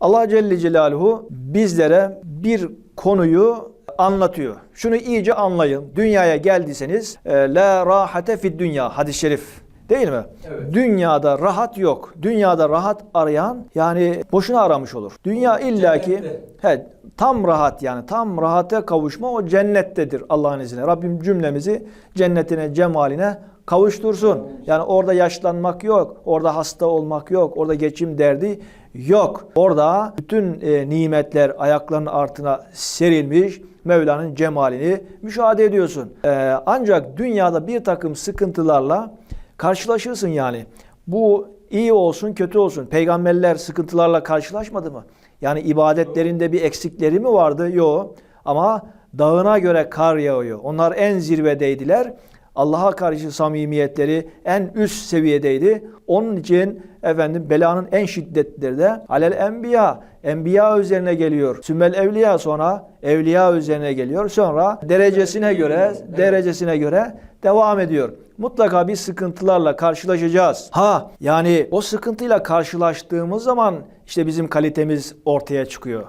Allah Celle Celaluhu bizlere bir konuyu anlatıyor. Şunu iyice anlayın. Dünyaya geldiyseniz e, la rahate fid dünya hadis-i şerif. Değil mi? Evet. Dünyada rahat yok. Dünyada rahat arayan yani boşuna aramış olur. Dünya illaki he, tam rahat yani tam rahate kavuşma o cennettedir Allah'ın izniyle. Rabbim cümlemizi cennetine, cemaline kavuştursun. Yani orada yaşlanmak yok, orada hasta olmak yok, orada geçim derdi yok. Orada bütün e, nimetler ayaklarının altına serilmiş. Mevla'nın cemalini müşahede ediyorsun. E, ancak dünyada bir takım sıkıntılarla karşılaşırsın yani. Bu iyi olsun kötü olsun. Peygamberler sıkıntılarla karşılaşmadı mı? Yani ibadetlerinde bir eksikleri mi vardı? Yok. Ama dağına göre kar yağıyor. Onlar en zirvedeydiler. Allah'a karşı samimiyetleri en üst seviyedeydi. Onun için efendim belanın en şiddetlileri de alel enbiya. Enbiya üzerine geliyor. Sümmel evliya sonra evliya üzerine geliyor. Sonra derecesine göre derecesine göre devam ediyor. Mutlaka bir sıkıntılarla karşılaşacağız. Ha yani o sıkıntıyla karşılaştığımız zaman işte bizim kalitemiz ortaya çıkıyor.